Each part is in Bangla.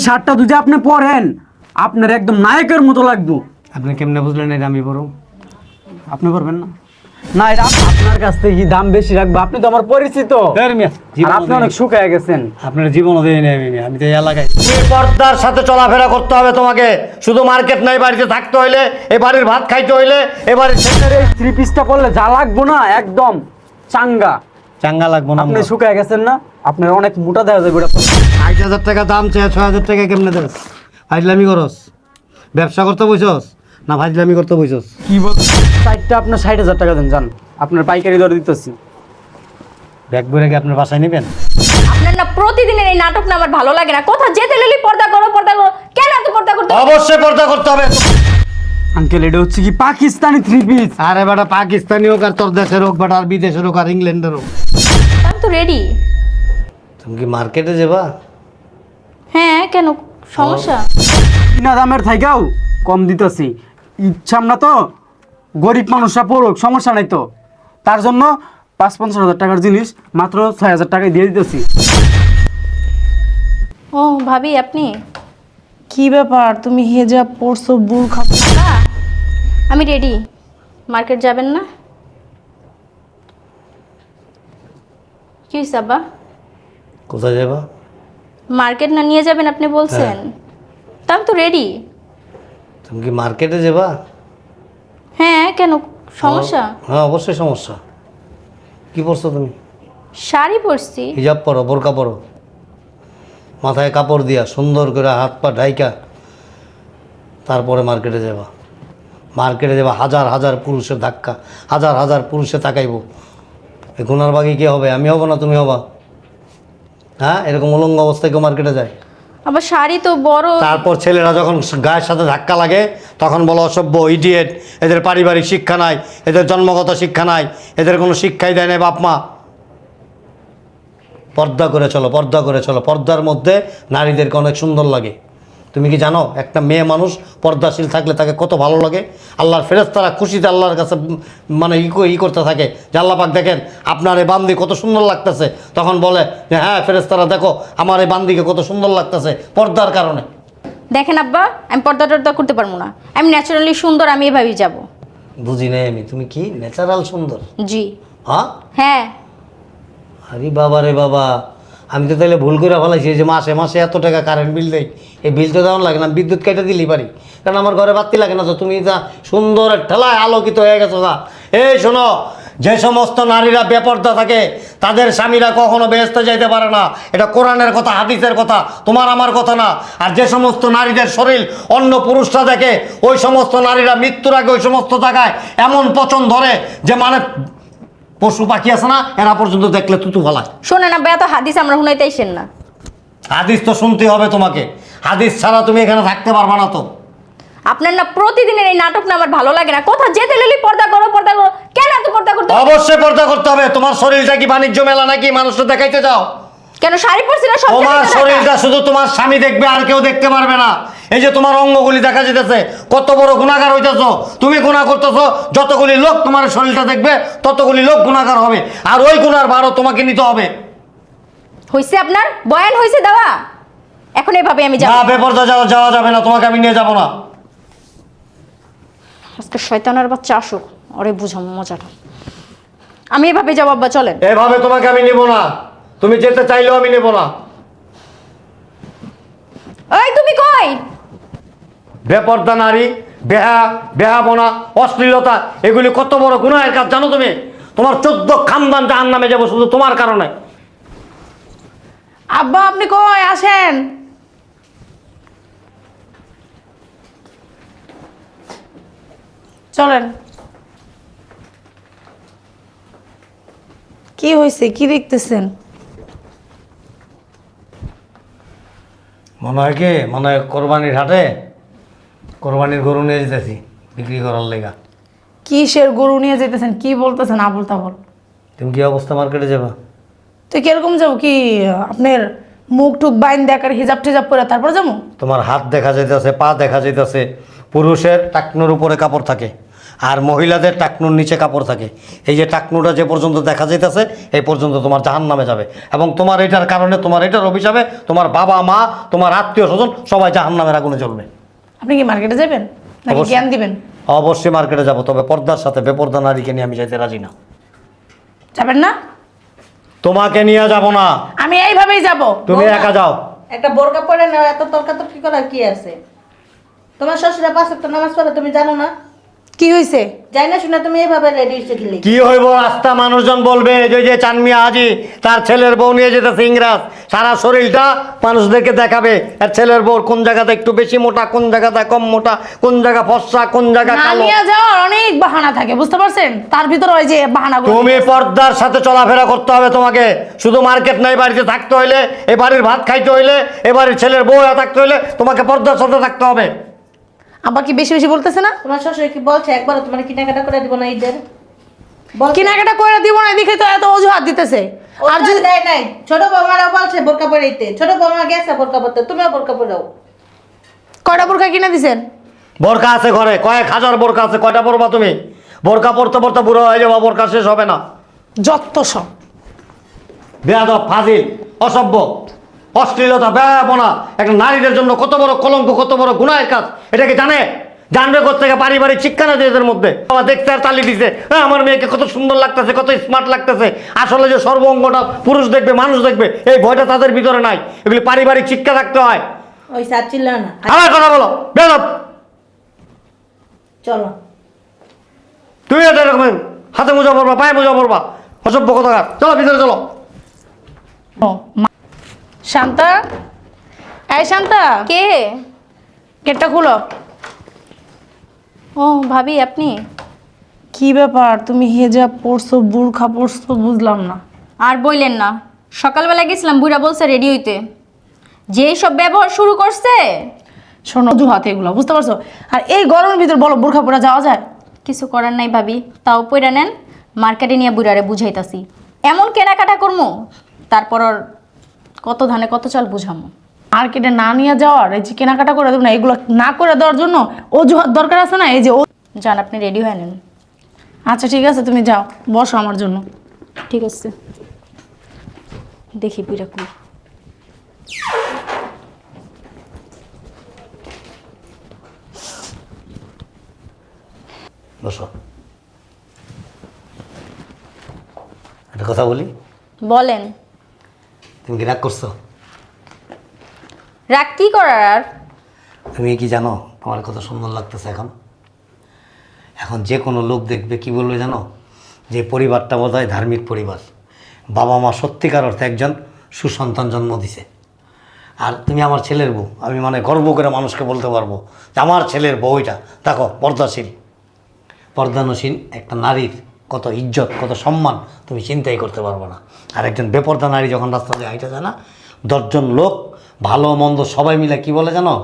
শার্টটা যদি আপনি পরেন আপনার একদম নায়কের মতো লাগবে। আপনি কেমনে বুঝলেন এটা আমি বড়? আপনি পারবেন না। না এটা আপ- আপনার কাছ থেকে কি দাম বেশি রাখব। আপনি তো আমার পরিচিত। আর আপনি অনেক শুকায় গেছেন। আপনার জীবনও দেয় নাই আমি আমি তো এই এলাকায়। এই পর্দার সাথে চলাফেরা করতে হবে তোমাকে। শুধু মার্কেট নাই বাড়িতে থাকতে হইলে এ বাড়ির ভাত খাইতে হইলে এ বাড়ির আপনার এই থ্রি পিসটা পরলে যা লাগবো না একদম চাঙ্গা। চাঙ্গা লাগবো না আপনি। শুকায় গেছেন না আপনার অনেক মোটা দেখা যাবে। ষাট হাজার টাকা দাম চেয়ে ছয় হাজার টাকা কেমনে দেস ফাইজলামি করস। ব্যবসা করতে বসস না ফাইজলামি করতে বসস? কি বল সাইডটা আপনার ষাট হাজার টাকা দেন জান। আপনার পাইকারি দরে দিতেছি। ব্যাগ বইরে কি আপনার বাসায় নেবেন? আপনার না প্রতিদিনের এই নাটক না আমার ভালো লাগে না। কোথা যেতে লেলি পর্দা করো পর্দা করো। কেন এত পর্দা করতে হবে? অবশ্যই পর্দা করতে হবে। আঙ্কেল এটা হচ্ছে কি পাকিস্তানি থ্রি পিস আরে বেটা পাকিস্তানি হোক আর তোর দেশের হোক বেটা আর বিদেশের হোক আর ইংল্যান্ডের হোক। আমি তো রেডি তুমি কি মার্কেটে যাবা? হ্যাঁ কেন? সমস্যা। কিনা দামের থাইকাও কম দিতেছি। ইচ্ছাম না তো গরিব মানুষরা পড়ুক সমস্যা নাই তো। তার জন্য পাঁচ পঞ্চাশ হাজার টাকার জিনিস মাত্র ছয় হাজার টাকায় দিয়ে দিতেছি। ও ভাবি আপনি? কি ব্যাপার? তুমি হেজাব পরছো বুরখা বাবা, আমি রেডি মার্কেট যাবেন না? কি হয়েছে আব্বা? কোথায় যাবা? মার্কেট না নিয়ে যাবেন আপনি বলছেন? তা আমি তো রেডি তুমি কি মার্কেটে যাবা? হ্যাঁ কেন? সমস্যা? হ্যাঁ অবশ্যই সমস্যা। কি পরছো তুমি? শাড়ি পরছি। হিজাব পরো বোরকা পরো। মাথায় কাপড় দিয়া সুন্দর করে হাত পা ঢাইকা তারপরে মার্কেটে যাবা। মার্কেটে যাবা হাজার হাজার পুরুষের ধাক্কা হাজার হাজার পুরুষে তাকাইব। এই গুনার বাকি কে হবে? আমি হব না তুমি হবা? হ্যাঁ? এরকম উলঙ্গ অবস্থায় কেউ মার্কেটে যায়? আবার শাড়ি তো বড়। তারপর ছেলেরা যখন গায়ের সাথে ধাক্কা লাগে তখন বলো অসভ্য ইডিয়েট এদের পারিবারিক শিক্ষা নাই এদের জন্মগত শিক্ষা নাই এদের কোনো শিক্ষাই দেয় না বাপ মা। পর্দা করে চলো পর্দা করে চলো। পর্দার মধ্যে নারীদেরকে অনেক সুন্দর লাগে। তুমি কি জানো একটা মেয়ে মানুষ পর্দাশীল থাকলে তাকে কত ভালো লাগে? আল্লাহর ফেরেস্তারা খুশিতে আল্লাহর কাছে মানে ই ই করতে থাকে। যে আল্লাহ পাক দেখেন আপনার এই বান্দি কত সুন্দর লাগতেছে। তখন বলে যে হ্যাঁ ফেরেস্তারা দেখো আমার এই বান্দিকে কত সুন্দর লাগতেছে পর্দার কারণে। দেখেন আব্বা আমি পর্দা টর্দা করতে পারব না। আমি ন্যাচারালি সুন্দর আমি এভাবেই যাব। বুঝি নাই আমি। তুমি কি ন্যাচারাল সুন্দর? জি। হ্যাঁ? হ্যাঁ। আরে বাবা রে বাবা আমি তো তাহলে ভুল করে ফেলাইছি যে মাসে মাসে এত টাকা কারেন্ট বিল দেয়, এই বিল তো দেওয়ার লাগে না বিদ্যুৎ কেটে দিলেই পারি। কারণ আমার ঘরে বাতি লাগে না তো, তুমি যা সুন্দর ঠেলায় আলোকিত হয়ে গেছো না এই শোনো, যে সমস্ত নারীরা বেপর্দা থাকে, তাদের স্বামীরা কখনো বেহেস্তে যাইতে পারে না। এটা কোরআনের কথা, হাদিসের কথা, তোমার আমার কথা না। আর যে সমস্ত নারীদের শরীর অন্য পুরুষরা দেখে, ওই সমস্ত নারীরা মৃত্যুর আগে ওই সমস্ত জায়গায় এমন পচন ধরে, যে মানে পশু পাখি আছে না এরা পর্যন্ত দেখলে তুতু ফলায়। শোনেন আব্বা এত হাদিস আমরা শুনাইতে আইসেন না। হাদিস তো শুনতে হবে তোমাকে। হাদিস ছাড়া তুমি এখানে থাকতে পারবা না তো। আপনার না প্রতিদিনের এই নাটক না আমার ভালো লাগে না। কোথা যেতে লেলি পর্দা করো পর্দা করো। কেন এত পর্দা করতে হবে? অবশ্যই পর্দা করতে হবে। তোমার শরীরটা কি বাণিজ্য মেলা নাকি? মানুষটা দেখাইতে যাও। কেন শাড়ি পরছি না সব তোমার জায়গায় তো শরীরটা শুধু তোমার স্বামী দেখবে আর কেউ দেখতে পারবে না। এই যে তোমার অঙ্গগুলি দেখা যেতেছে কত বড় গুণাগার হইতেছো তুমি গুণা করতেছ যতগুলি লোক তোমার শরীরটা দেখবে ততগুলি লোক গুণাগার হবে আর ওই গুণার ভারও তোমাকে নিতে হবে। হইছে আপনার? বয়ান হইছে দেওয়া। এখন এভাবে আমি যাব। না বেপর্দা যাওয়া যাওয়া যাবে না তোমাকে আমি নিয়ে যাব না। আজকে শয়তানের বাচ্চা আসুক ওরে বুঝাম মজাটা। আমি এভাবে যাব আব্বা চলেন। এভাবে তোমাকে আমি নেব না। তুমি যেতে চাইলেও আমি নেব না। ওই তুমি কই? বেপর্দা নারী বেহা বেহাবনা অশ্লীলতা এগুলি কত বড় গুণায়ের কাজ জানো তুমি? তোমার চোদ্দ খানদান জাহান নামে যাব শুধু তোমার কারণে। আব্বা আপনি কই? আসেন। চলেন। কি হয়েছে কি দেখতেছেন? মনে হয় কি? মনে হয় কোরবানির হাটে কোরবানির গরু নিয়ে যেতেছি বিক্রি করার লেগা। কিসের গরু নিয়ে যেতেছেন? কি বলতেছেন? আবল তাবল। তুমি কি অবস্থা মার্কেটে যাবা? তো কীরকম যাব? কি আপনার মুখ টুক বাইন দেখার হিজাব টিজাব করে তারপর যাব? তোমার হাত দেখা যাইতেছে পা দেখা যাইতেছে পুরুষের টাকনোর উপরে কাপড় থাকে আর মহিলাদের টাকনুর নিচে কাপড় থাকে। এই যে টাকনুটা যে পর্যন্ত দেখা যাইতেছে এই পর্যন্ত তোমার জাহান নামে যাবে। এবং তোমার এটার কারণে তোমার এটার অভিশাপে তোমার বাবা মা তোমার আত্মীয় স্বজন সবাই জাহান নামের আগুনে জ্বলবে। আপনি কি মার্কেটে যাবেন? নাকি অবশ্যই। জ্ঞান দিবেন? অবশ্যই মার্কেটে যাব তবে পর্দার সাথে বেপর্দা নারীকে নিয়ে আমি যাইতে রাজি না। যাবেন না? তোমাকে নিয়ে যাব না। আমি এইভাবেই যাব। তুমি একা যাও। একটা বোরকা পরে নাও এত তর্কাতর্কি করার কি আছে? তোমার শ্বশুরা পাঁচ তো নামাজ পড়ে তুমি জানো না? কি হয়েছে যাই না শুনে তুমি এইভাবে রেডি হয়েছে গেলে কি হইব রাস্তা মানুষজন বলবে যে যে চানমিয়া হাজি তার ছেলের বউ নিয়ে যেতেছে ইংরাজ। সারা শরীরটা মানুষদেরকে দেখাবে আর ছেলের বউ কোন জায়গাতে একটু বেশি মোটা কোন জায়গাতে কম মোটা কোন জায়গা ফর্সা কোন জায়গা কালো। নিয়ে যাওয়ার অনেক বাহানা থাকে বুঝতে পারছেন? তার ভিতরে ওই যে বাহানাগুলো তুমি পর্দার সাথে চলাফেরা করতে হবে তোমাকে। শুধু মার্কেট নাই বাড়িতে থাকতে হইলে এ বাড়ির ভাত খাইতে হইলে এ বাড়ির ছেলের বউ থাকতে হইলে তোমাকে পর্দার সাথে থাকতে হবে। আবার কি বেশি বেশি বলতেছে না? তোমার শ্বশুর কি বলছে একবার তোমার কেনাকাটা করে দিব না ঈদের? বল কেনাকাটা করে দিব না দেখে তো এত অজুহাত দিতেছে। আর আর যদি দেয় নাই। ছোট বৌমারাও বলছে বোরকা পরাইতে ছোট বৌমা গেছে বোরকা পরতে তুমিও বোরকা পরাও কয়টা বোরকা কিনে দিছেন? বোরকা আছে ঘরে কয়েক হাজার বোরকা আছে কয়টা পরবা তুমি? বোরকা পরতে পরতে বুড়ো হয়ে যাবা বোরকা শেষ হবে না। যত সব। বেয়াদব ফাজিল অসভ্য। অশ্লীলতা ব্যয়াপনা একটা নারীদের জন্য কত বড় কলঙ্ক কত বড় গুণায়ের কাজ। এটাকে জানে? জানবে কোথেকে পারিবারিক শিক্ষা না এদের মধ্যে? বাবা দেখতে আর তালি দিছে। হ্যাঁ আমার মেয়েকে কত সুন্দর লাগতেছে কত স্মার্ট লাগতেছে। আসলে যে সর্বঙ্গটা পুরুষ দেখবে মানুষ দেখবে এই ভয়টা তাদের ভিতরে নাই। এগুলি পারিবারিক শিক্ষা থাকতে হয়। ওই চাচ্ছিল না। আমার কথা বলো। বেয়াদব চলো। তুমি এটা এরকম হাতে মোজা পড়বা পায়ে মোজা পড়বা অসভ্য কথা চলো ভিতরে চলো। শান্তা? এই শান্তা? কে? গেটটা খুলো। ও ভাবি আপনি? কি ব্যাপার? তুমি হেজাব পরছো বুরখা পরছো বুঝলাম না। আর বইলেন না। সকালবেলা গেছিলাম বুড়া বলছে রেডি হইতে। যেই সব ব্যবহার শুরু করছে? শোনো অজুহাত এগুলো বুঝতে পারছ? আর এই গরমের ভিতর বলো বুরখা পরা যাওয়া যায়? কিছু করার নাই ভাবি তাও পইরা নেন। মার্কেটে নিয়ে বুড়ারে বুঝাইতাছি। এমন কেনাকাটা করমু তারপর কত ধানে কত চাল বুঝামু? মার্কেটে না নিয়ে যাওয়ার এই যে কেনাকাটা করে দেবো না এগুলো না করে দেওয়ার জন্য অজুহাত দরকার আছে না? এই যে ও- যান আপনি রেডি হয়ে নেন। আচ্ছা ঠিক আছে তুমি যাও বসো আমার জন্য। ঠিক আছে। দেখি বসো। একটা কথা বলি? বলেন। তুমি কি রাগ করছ? রাগ কি করার আর? তুমি কি জানো আমার কত সুন্দর লাগতেছে এখন? এখন যে কোনো লোক দেখবে কি বলবে জানো? যে পরিবারটা বোধ হয় ধার্মিক পরিবার। বাবা মা সত্যিকার অর্থে একজন সুসন্তান জন্ম দিছে। আর তুমি আমার ছেলের বউ আমি মানে গর্ব করে মানুষকে বলতে পারব যে আমার ছেলের বউটা দেখো পর্দাশীল। পর্দানসীন একটা নারীর কত ইজ্জত কত সম্মান তুমি চিন্তাই করতে পারব না। আর একজন বেপর্দা নারী যখন রাস্তা দিয়ে হাইটা যায় না দশজন লোক ভালো মন্দ সবাই মিলে কি বলে জানো?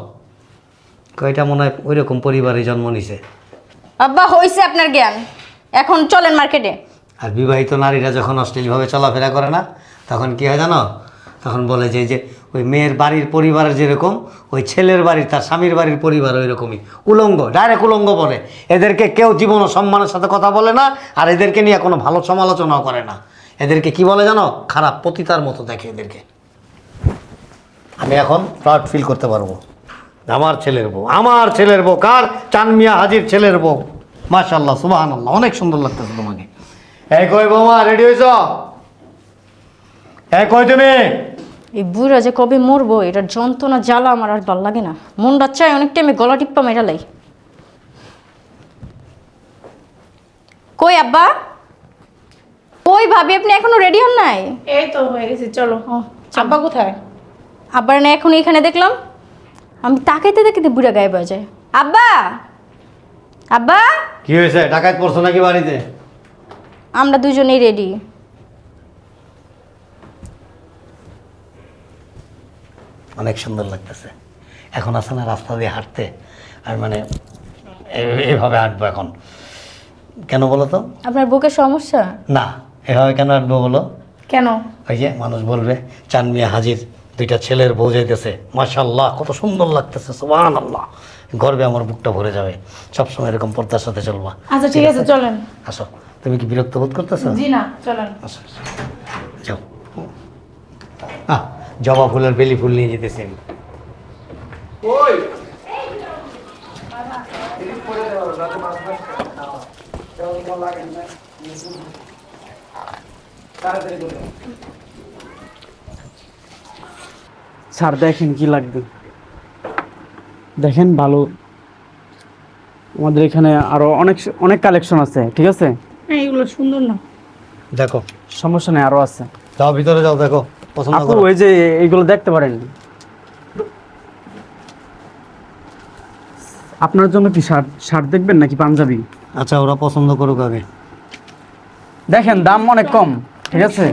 কয়টা মনে হয় ওই রকম পরিবারে জন্ম নিছে। আব্বা হইছে আপনার জ্ঞান। এখন চলেন মার্কেটে। আর বিবাহিত নারীরা যখন অশ্লীলভাবে চলাফেরা করে না তখন কি হয় জানো? তখন বলে যে যে ওই মেয়ের বাড়ির পরিবারের যেরকম, ওই ছেলের বাড়ির, তার স্বামীর বাড়ির পরিবার ওই রকমই উলঙ্গ ডাইরেক্ট উলঙ্গ বলে। এদেরকে কেউ জীবন ও সম্মানের সাথে কথা বলে না, আর এদেরকে নিয়ে কোনো ভালো সমালোচনাও করে না। এদেরকে কি বলে জানো? খারাপ পতিতার মতো দেখে এদেরকে। আমি এখন প্রাউড ফিল করতে পারব। আমার ছেলের বউ। আমার ছেলের বউ কার? চানমিয়া হাজির ছেলের বউ। মাশাল্লাহ আল্লাহ অনেক সুন্দর লাগতেছে তোমাকে। এই কই বৌমা রেডি হয়েছ এই কই তুমি? এই বুড়া যে কবে মরবো এটার যন্ত্রণা জ্বালা আমার আর ভালো লাগে না। মনটা চাই অনেক টাইমে গলা টিপ্পা মেরা লাই। কই আব্বা? কই ভাবি আপনি এখনও রেডি হন নাই? এই তো হয়ে গেছি চলো। আব্বা কোথায়? আব্বার না এখন এখানে দেখলাম। আমি তাকাইতে দেখিতে বুড়া গায়ে যায়। আব্বা! আব্বা! কি হয়েছে ডাকাত পড়ছো নাকি বাড়িতে? আমরা দুজনেই রেডি অনেক সুন্দর লাগতেছে। এখন আছে না রাস্তা দিয়ে হাঁটতে আর মানে এইভাবে হাঁটবো এখন। কেন বলো তো? আপনার বুকের সমস্যা? না এভাবে কেন হাঁটবো বলো? কেন? ওই যে মানুষ বলবে চানমিয়া হাজির দুইটা ছেলের বউ যাইতেছে। মাশাল্লাহ কত সুন্দর লাগতেছে সোহান আল্লাহ গর্বে আমার বুকটা ভরে যাবে। সবসময় এরকম পর্দার সাথে চলবা। আচ্ছা ঠিক আছে চলেন। আসো। তুমি কি বিরক্ত বোধ করতেছো? জি না চলেন। আসো। যাও। আহ জবা ফুলের বেলি ফুল নিয়ে যেতেছি আমি স্যার দেখেন কি লাগবে। দেখেন ভালো। আমাদের এখানে আরও অনেক অনেক কালেকশন আছে ঠিক আছে? হ্যাঁ এগুলো সুন্দর না। দেখো। সমস্যা নেই আরও আছে। যাও ভিতরে যাও দেখো। পছন্দ আপু ওই যে এইগুলো দেখতে পারেন। আপনার জন্য কি শার্ট শার্ট দেখবেন নাকি পাঞ্জাবি? আচ্ছা ওরা পছন্দ করুক আগে। দেখেন দাম অনেক কম ঠিক আছে?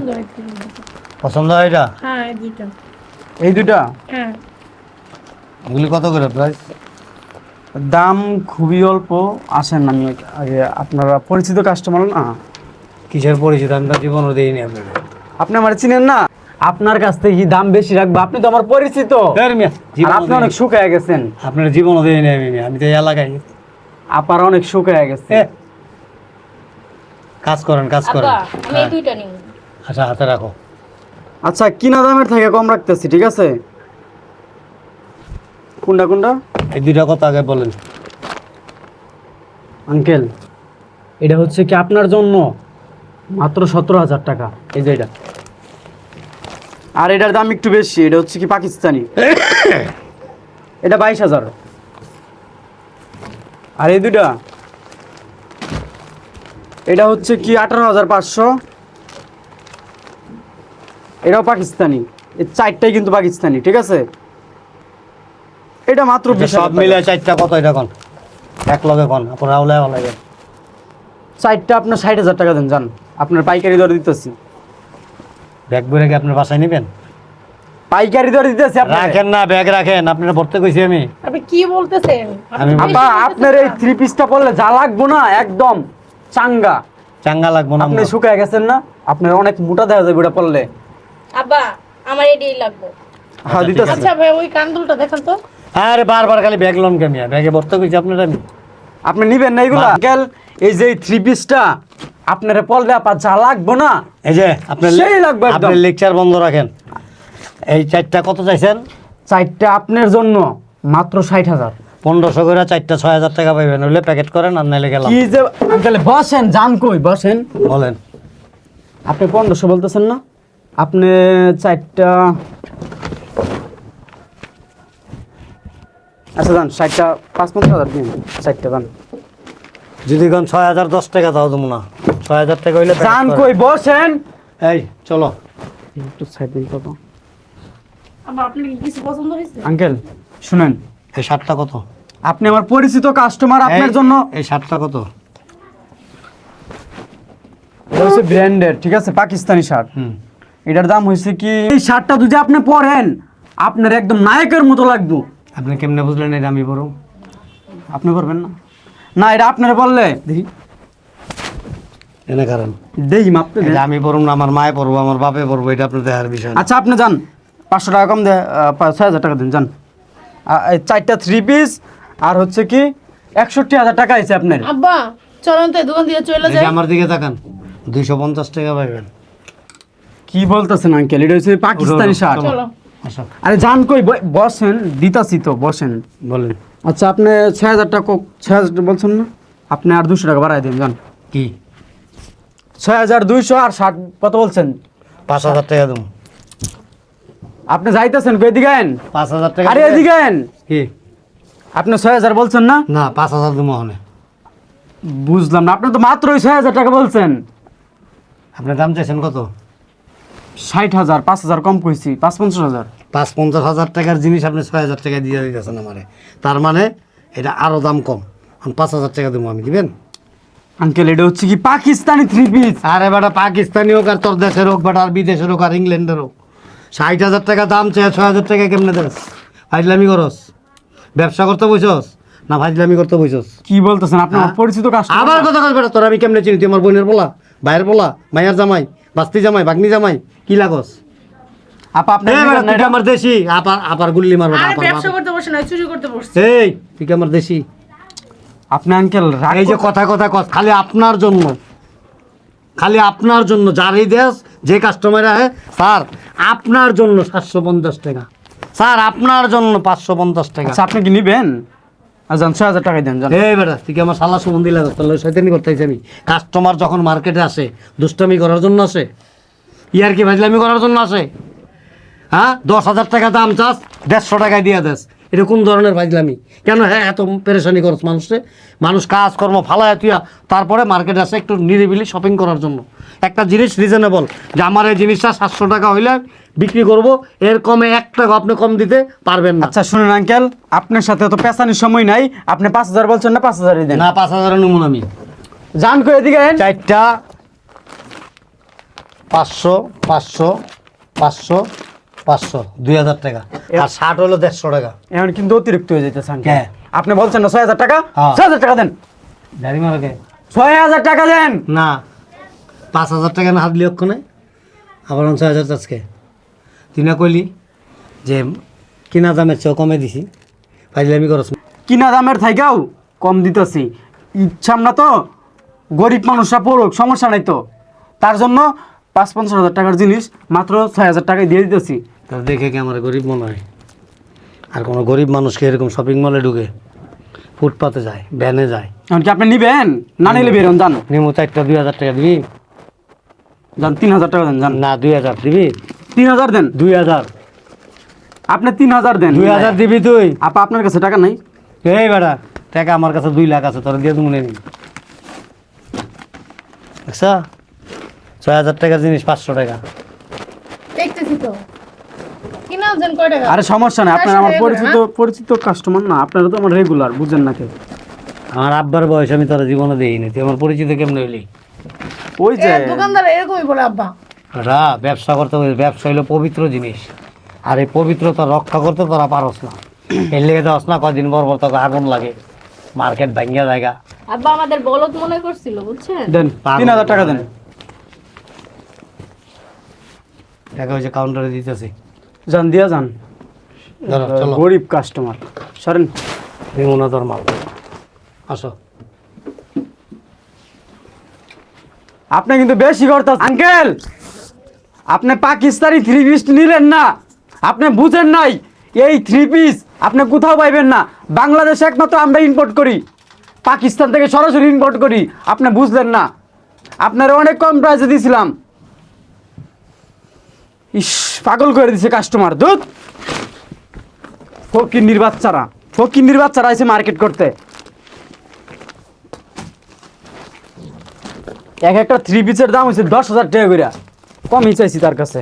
পছন্দ হয় এটা? হ্যাঁ এই দুইটা। হ্যাঁ। ওগুলি কত করে প্রাইস দাম খুবই অল্প আসেন আমি আগে আপনারা পরিচিত কাস্টমার না? কিসের পরিচিত? আমি তো জীবনও দিইনি আপনাদের। আপনি আমার চিনেন না? আপনার কাছ থেকে কি দাম বেশি রাখব আপনি তো আমার পরিচিত। আর আপনি অনেক শুকায় গেছেন। আপনার জীবনও দিইনি আমি আমি তো এলাকায়। আপার অনেক শুকায় গেছে। কাজ করেন কাজ করেন। নিব। আচ্ছা হাতে রাখো। আচ্ছা কিনা দামের থেকে কম রাখতেছি ঠিক আছে? কোনটা কোনটা? এই দুইটা কথা আগে বলেন। আঙ্কেল এটা হচ্ছে কি আপনার জন্য? মাত্র সতেরো হাজার টাকা। এই যে এটা। আর এটার দাম একটু বেশি এটা হচ্ছে কি পাকিস্তানি। এটা বাইশ হাজার। আর এই দুটা এটা হচ্ছে কি আঠারো হাজার পাঁচশো। এটাও পাকিস্তানি। এই চারটাই কিন্তু পাকিস্তানি ঠিক আছে? এটা মাত্র আচ্ছা, সব মিলে চারটা কত এটা কোন? এক লগে কোন? আপনার আওলায় আওলায় চারটা আপনার ষাট হাজার টাকা দেন যান। আপনার পাইকারি দরে দিতেছি। ব্যাগ বইরে কি আপনার বাসায় নেবেন? পাইকারি দরে দিতেছি আপনার রাখেন না ব্যাগ রাখেন আপনারা ভরতে কইছি আমি। আপনি কি বলতেছেন? আমি আপা আপনার এই থ্রি পিসটা পরলে যা লাগবো না একদম চাঙ্গা। চাঙ্গা লাগবো না আপনি। শুকায় গেছেন না আপনার অনেক মোটা দেখা যাবে ওটা পরলে। আব্বা আমার এটাই লাগবে। হ্যাঁ দিতেছি। আচ্ছা ভাই ওই কান্দুলটা দেখেন তো। আরে বারবার খালি ব্যাগ লোন কেমিয়া ব্যাগে ভরতে কইছি আপনার আমি। আপনি নিবেন না এগুলো। আঙ্কেল এই যে থ্রি পিসটা আপনার পরলে আপা যা লাগবো না? এই যে আপনার সেই লাগবে। আপনার লেকচার বন্ধ রাখেন। এই চারটা কত চাইছেন? চারটা আপনার জন্য মাত্র ষাট হাজার। পনেরোশো করে চারটা ছয় হাজার টাকা পাইবেন হলে প্যাকেট করেন আর নাইলে গেলাম। কি যে আঙ্কেল বসেন যান কই বসেন। বলেন। আপনি পনেরোশো বলতেছেন না? আপনি চারটা আচ্ছা যান ষাটটা পাঁচ পঞ্চাশ হাজার দিন। চারটা যান। যদি কোন ছয় হাজার দশ টাকা দাও তুমি না ছয় হাজার টাকা হইলে যান কই বসেন। এই চলো। একটু সাইড দিন পাবো আবার আপনি কি কিছু পছন্দ হয়েছে? আঙ্কেল শুনেন। এই শার্টটা কত? আপনি আমার পরিচিত কাস্টমার আপনার জন্য এই শার্টটা কত? এটা হচ্ছে ব্র্যান্ডের ঠিক আছে? পাকিস্তানি শার্ট। হুম। এটার দাম হয়েছে কি এই শার্টটা যদি আপনি পরেন আপনার একদম নায়কের মতো লাগবে। আপনি কেমনে বুঝলেন এটা আমি বড় আপনি করবেন না। না এটা আপনারা বললে? দেখি। এনে কারণ দেখি মাপতে এটা আমি পড়ব না আমার মায়ে পড়ব আমার বাপে পড়ব এটা আপনার দেখার বিষয় না। আচ্ছা আপনি যান। পাঁচশো টাকা কম দে ছয় হাজার টাকা দিন যান। আ- এই চারটা থ্রি পিস আর হচ্ছে কি একষট্টি হাজার টাকা আছে আপনার। আব্বা চলেন তো এই দোকান দিয়ে চলে এই যাই। যে আমার দিকে তাকান। দুইশো পঞ্চাশ টাকা পাইবেন। কি বলতেছেন আঙ্কেল এটা হচ্ছে পাকিস্তানি শার্ট। চলো। আচ্ছা আরে যান কই ব- বসেন দিতাছি তো বসেন। বলেন। আচ্ছা আপনি ছয় হাজার টাকা ছয় হাজার বলছেন না? আপনি আর দুশো টাকা বাড়াই দিন যান কি? ছয় হাজার দুইশো আর ষাট কত বলছেন? পাঁচ হাজার টাকা দেবো। আপনি যাইতেছেন কই আইন? পাঁচ হাজার টাকা আরে? এদিকে আইন। কি? আপনি ছয় হাজার বলছেন না? না পাঁচ হাজার দেবো হনে বুঝলাম না আপনি তো মাত্র ওই ছয় হাজার টাকা বলছেন। আপনি দাম চাইছেন কত? ষাট হাজার পাঁচ হাজার কম কইছি পাঁচ পঞ্চাশ হাজার। পাঁচ পঞ্চাশ হাজার টাকার জিনিস আপনি ছয় হাজার টাকা দিয়ে দিতেছেন আমারে। তার মানে এটা আরও দাম কম। আমি পাঁচ হাজার টাকা দেবো আমি দিবেন? আঙ্কেল এটা হচ্ছে কি পাকিস্তানি থ্রি পিস আরে বেটা পাকিস্তানি হোক আর তোর দেশের হোক বেটা আর বিদেশের হোক আর ইংল্যান্ডের হোক। ষাট হাজার টাকা দাম চেয়ে ছয় হাজার টাকা কেমনে দেস? ফাইজলামি করস। ব্যবসা করতে বসছস না ফাইজলামি করতে বসছস কি বলতেছেন? আপনার হ্যাঁ? পরিচিত কাজ আবার কথা কস বেটা তোর আমি কেমনে চিনি? তুই আমার বোনের বলা ভাইয়ের বলা মায়ের জামাই বাস্তি জামাই বাগনি জামাই কি লাগস? আপা আপনি তুই আমার দেশি। আপার আপার গুল্লি মারবো না আরে ব্যবসা করতে বসে না চুরি করতে বসছে। এই তুই আমার দেশি? আপনি আঙ্কেল রাগ এই যে কথা কথা কথা খালি আপনার জন্য। খালি আপনার জন্য যার এই দেশ যে কাস্টমার আহে স্যার আপনার জন্য সাতশো পঞ্চাশ টাকা। স্যার আপনার জন্য পাঁচশো পঞ্চাশ টাকা। আচ্ছা আপনি কি নিবেন? ছয় হাজার টাকাই দেন যান এই বেটা তুই কি আমার সালা সম্বন্ধে লাগে তাহলে শয়তানি করতে চাইছি আমি। কাস্টমার যখন মার্কেটে আসে দুষ্টামি করার জন্য আসে ইয়ার কি ভাজলামি করার জন্য আসে হ্যাঁ? দশ হাজার টাকা দাম চাস দেড়শো টাকায় দিয়ে দেস। এটা কোন ধরনের ভাজলামি কেন হ্যাঁ এত পেরেশানি করস মানুষে মানুষ কাজকর্ম ফালায় তুইয়া তারপরে মার্কেটে আসে একটু নিরিবিলি শপিং করার জন্য। একটা জিনিস রিজনেবল যে আমার এই জিনিসটা সাতশো টাকা হইলে বিক্রি করব এর কমে এক টাকা আপনি কম দিতে পারবেন না। আচ্ছা শুনুন আঙ্কেল আপনার সাথে তো পেছানির সময় নাই আপনি পাঁচ হাজার বলছেন না পাঁচ হাজারই দেন। না পাঁচ হাজার নমুন আমি। যান করে এদিকে আইন। চারটা পাঁচশো পাঁচশো পাঁচশো পাঁচশো দুই হাজার টাকা। আর ষাট হলো দেড়শো টাকা। এখন কিন্তু অতিরিক্ত হয়ে যেতেছে হ্যাঁ। আপনি বলছেন না ছয় হাজার টাকা? হ্যাঁ। ছয় হাজার টাকা দেন। গাড়ি মারাকে ছয় হাজার টাকা দেন। না। পাঁচ হাজার টাকা না হাত লিয়ক্ষণে আবার ছয় হাজার আজকে। তুই না কইলি যে কিনা দামের চেয়েও কমে দিছি। ফাইজলামি করস। কিনা দামের থাইকাও কম দিতেছি। ইচ্ছাম না তো? গরিব মানুষরা পড়ুক সমস্যা নাই তো। তার জন্য পাঁচ পঞ্চাশ হাজার টাকার জিনিস মাত্র ছয় হাজার টাকায় দিয়ে দিতেছি। দেখে কি আমার গরিব মনে হয়? আর কোনো গরিব মানুষকে এরকম শপিং মলে ঢুকে ফুটপাতে যায় ভ্যানে যায়। এমনকি আপনি নিবেন? না নিলে বেরোন যান। নিমু চারটা দুই হাজার টাকা দিবি। যান তিন হাজার টাকা দেন যান। না দুই হাজার দিবি। তিন হাজার দেন? দুই হাজার। আপনি তিন হাজার দেন। দুই হাজার দিবি তুই। আপা আপনার কাছে টাকা নাই? এই বেড়া টাকা আমার কাছে দুই লাখ আছে তোর দিয়ে তুমি নি দেখছা? ছয় হাজার টাকার জিনিস পাঁচশো টাকা। দেখতেছি তো কিনা আনছেন কয় টাকা আরে সমস্যা নাই আপনার আমার পরিচিত পরিচিত কাস্টমার না আপনারা তো আমার রেগুলার বুঝেন না কেউ। আমার আব্বার বয়স আমি তোর জীবনে দেইনি তুই আমার পরিচিত কেমন হইলি? ওই যে দোকানদার এরকমই বলে আব্বা। রা ব্যবসা করতে হবে ব্যবসা হইল পবিত্র জিনিস। আর এই পবিত্রতা রক্ষা করতে তোরা পারস না। এর লেগে যাস না কদিন পর পর তোকে আগুন লাগে। মার্কেট ভাঙ্গিয়া জায়গা। আব্বা আমাদের বলদ মনে করছিল বুঝছেন? দেন তিন হাজার টাকা দেন। টাকা হয়েছে কাউন্টারে দিতেছি। যান দিয়া যান গরিব কাস্টমার সরেন। নিমুনা মাল। আসো। আপনি কিন্তু বেশি করতেন আঙ্কেল আপনি পাকিস্তানি থ্রি পিস নিলেন না। আপনি বুঝেন নাই এই থ্রি পিস আপনি কোথাও পাইবেন না। বাংলাদেশে একমাত্র আমরা ইম্পোর্ট করি। পাকিস্তান থেকে সরাসরি ইম্পোর্ট করি। আপনি বুঝলেন না। আপনারা অনেক কম প্রাইসে দিয়েছিলাম ইস, পাগল করে দিছে কাস্টমার দুধ ফকির বাচ্চারা ফকির বাচ্চারা আছে মার্কেট করতে। এক একটা থ্রি পিসের দাম হয়েছে দশ হাজার টাকা করে কমই চাইছি তার কাছে।